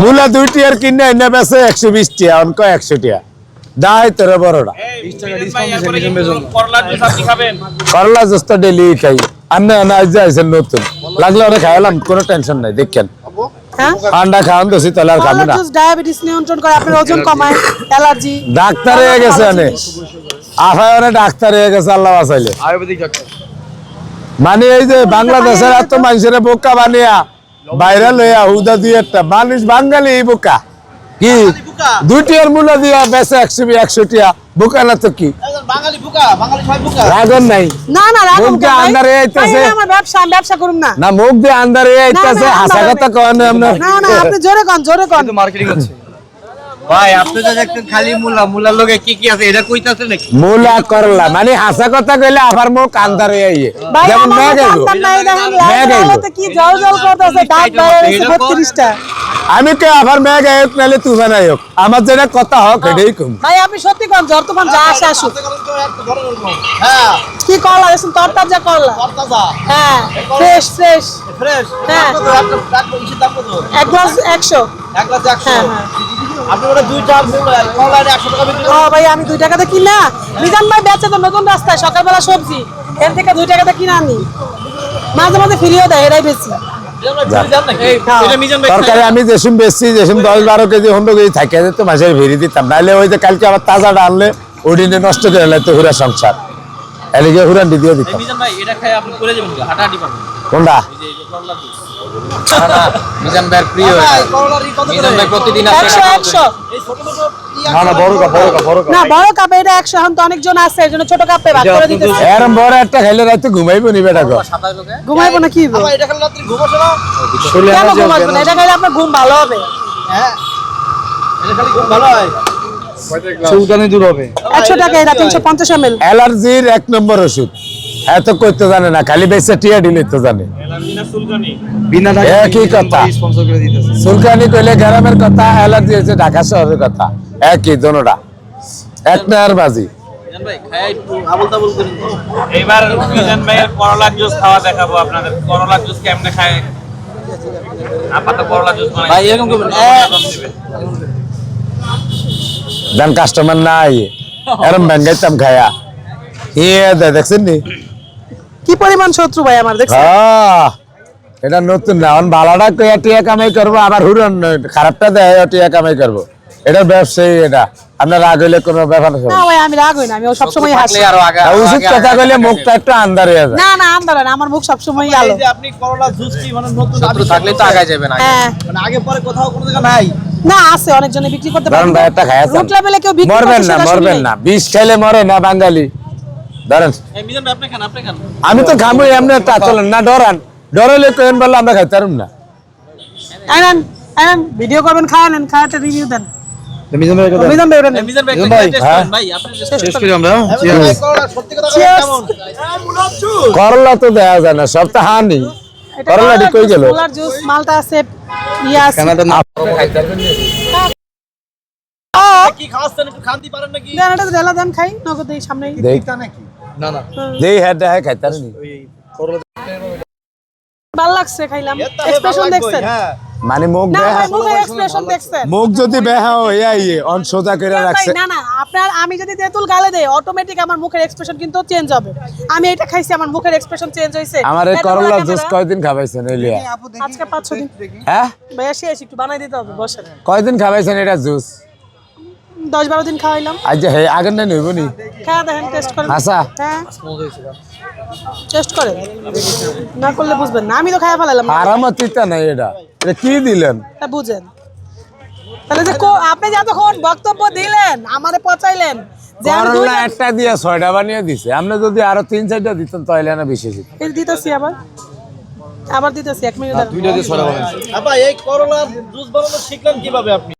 মূলা দুই টিয়ার কিনে এনে বেছে একশো বিশ টিয়া অঙ্ক একশো টিয়া। দায় তোর বড়টা করলা জস্ত ডেলি খাই। আমি না আজ আইসেন নতুন। লাগলে ওরা খাইলাম কোনো টেনশন নাই দেখেন। হ্যাঁ? ঠান্ডা খাওয়ান আর খাব না। ডায়াবেটিস নিয়ন্ত্রণ করে আপনার ওজন কমায় অ্যালার্জি ডাক্তার হয়ে গেছে অনেক। আফায় অনেক ডাক্তার হয়ে গেছে আল্লাহ বাঁচাইলে। আয়ুর্বেদিক ডাক্তার। মানে এই যে বাংলাদেশের এত মানুষের বোকা বানিয়া বাইরে হইয়া হুদা দুই একটা মানুষ বাঙালি এই বোকা। কি? দুইটি এর মূল্য দিয়া বেচে একশো একশো টিয়া বোকা না তো কি? বাঙালি বুকা বাঙালি সবাই বুকা। রাগন নাই। না না রাগন কে আন্দারে আইতাছে। আমার ব্যবসা আমি ব্যবসা করুম না। না মুখ দিয়ে আন্দারে আইতাছে। হাসা আন্দারে কথা কন না না আপনি জোরে কন জোরে কন। মার্কেটিং হচ্ছে। ভাই আপনি তো খালি মুলা মুলার লগে কি কি আছে এটা কইতাছে নাকি? মুলা করলা মানে হাসা কথা কইলে আবার মো কান্দার আইয়ে। যেমন তো কি জল জল করতেছে ডাক বাইরে আমি তো আবার ম্যাগ গায়ক নালে তুফান বানায়ক আমার যেটা কথা হোক হ্যাঁ। এটাই কম। ভাই আপনি সত্যি কোন জ্বর তোমার যা আসে আসো হ্যাঁ। কি করলা এসব তরতা যা করলা? হ্যাঁ ফ্রেশ ফ্রেশ। ফ্রেশ। হ্যাঁ। এক গ্লাস 100 এক গ্লাস 100 ভাই আমি দুই টাকাতে কিনা? মিজান ভাই বেচে তো নতুন রাস্তায় সকালবেলা সবজি। এর থেকে দুই টাকাতে কিনা আনি মাঝে মাঝে ফিরিয়ে দেয় এরাই বেশি তরকারি আমি যেসম বেশি যেসম দশ বারো কেজি হন্ড কেজি থাকে তো মাসের ভেরি দিতাম। নাহলে ওই যে কালকে আবার তাজাটা আনলে ওদিনে নষ্ট করে তো হুরা সংসার। এদিকে হুরান দিয়ে দিতাম। মিজান ভাই এটা খাই আপনি করে যাবেন হাঁটাহাঁটি পাবেন কোনটা? অনেকজন আছে ছোট কাপে ভাগ করে দিতেছে। এরম বড় একটা খাইলে রাতে ঘুমাইবো নি বেটা গো। ঘুমাইবো না কি এটা খালি রাত্রি ঘুমাসো না? কেন ঘুমাইবো না? এটা খাইলে আপনার ঘুম ভালো হবে। হ্যাঁ। এটা খালি ঘুম ভালো হয়। চুলকানি দূর হবে। একশো টাকা এটা তিনশো পঞ্চাশ অ্যালার্জির এক নম্বর ওষুধ। এত করতে জানে না খালি বেঁচে টিয়া ডিলে তো জানে। একই কথা। স্পন্সর করে দিতেছে। সুলকানি কইলে গ্রামের কথা অ্যালার্জি হচ্ছে ঢাকা শহরের কথা। একই দোনোটা। এক নায়ার বাজি। মিজান ভাই খাই একটু আবল তাবল করেন তো। এবার ভাইয়ের করলা জুস খাওয়া দেখাবো আপনাদের। করলা জুস কেমনে খায়? আপাতত করলা জুস বানাই। ভাই এরকম করবেন দেন কাস্টমার নাই। এরম ব্যাঙ্গাইতাম খায়া। ইয়ে দে দেখছেন নি? কি পরিমাণ শত্রু ভাই আমার দেখছেন? এটা নতুন না। এখন ভালোটা কইয়া টিয়া কামাই করব আবার হুরন খারাপটা দেয় টিয়া কামাই করব। এটা ব্যবসায়ী এটা। আপনার রাগ হইলে কোনো ব্যাপার না ভাই আমি রাগ হই না আমি সবসময় হাসি। আর উচিত কথা কইলে মুখটা একটু আন্দার হয়ে যায়। না না আন্দার না আমার মুখ সবসময় আলো। এই যে আপনি করলা জুস কি মানে নতুন শত্রু থাকলে তো আগায় যাবেন হ্যাঁ। মানে আগে পরে কোথাও কোনো জায়গা নাই? না আছে অনেকজনে বিক্রি করতে ভাই একটা খায়া রুট লেভেলে কেউ বিক্রি মরবেন না মরবেন না। বিষ খাইলে মরে না বাঙালি। ধরেন এই মিজান ভাই আপনি খান আপনি খান। আমি তো খাব এমনি তা চলেন। না ডরান। ডরাইলে কেন বলল আমরা খাইতে পারুম না। ভিডিও করবেন খাওয়ালেন খাওয়াতে রিভিউ দেন। হ্যাঁ? করেন ভাই আপনি টেস্ট শেষ করি আমরা। করলা করলা তো দেয়া যায় না সব তো হানি। করলাটি কই গেল? জুস মালটা আছে ইয়া কি একটু পারেন নাকি? দেন এটা দেন খাই নগদ এই সামনে দেখ। না না। যেই হ্যাঁ হ্যাঁ খাইতে পারিনি ভালো লাগছে খাইলাম। এক্সপ্রেশন দেখছেন? হ্যাঁ। মানে মুখ না দেহা ভাই মুখের এক্সপ্রেশন দেখছেন। মুখ যদি বেহা হইয়া ইয়ে অন সোজা করে রাখছে। না না আপনার আমি যদি তেঁতুল গালে দেই অটোমেটিক আমার মুখের এক্সপ্রেশন কিন্তু চেঞ্জ হবে। আমি এটা খাইছি আমার মুখের এক্সপ্রেশন চেঞ্জ হইছে। আমার এই করলা জুস কয়দিন খাবাইছেন এলিয়া আজকে পাঁচ ছ দিন। হ্যাঁ? ভাই আসি আসি একটু বানাই দিতে হবে বসেন। কয়দিন খাবাইছেন এটা জুস? দশ বারো দিন খাওয়াইলাম। আজ যে হে আগের না নইব নি? খাওয়া দেখেন টেস্ট করেন। আচ্ছা। হ্যাঁ। টেস্ট করেন না করলে বুঝবেন না। আমি তো খাওয়া ফেলালাম আরামত তিতা নাই এটা। এটা কি দিলেন? তা বুঝেন। তাহলে যে কো- আপনি যে এতক্ষণ বক্তব্য দিলেন আমারে পচাইলেন যে করলা একটা দিয়ে ছয়টা বানিয়ে দিছে। আপনি যদি আরও তিন চারটা দিতেন তাহলে না বেশি দিত দিতেছি আবার। আবার দিতেছি এক মিনিট। দুইটা দিয়ে ছড়া বানাইছে। আপা এই করলার জুস বানানো শিখলেন কীভাবে আপনি?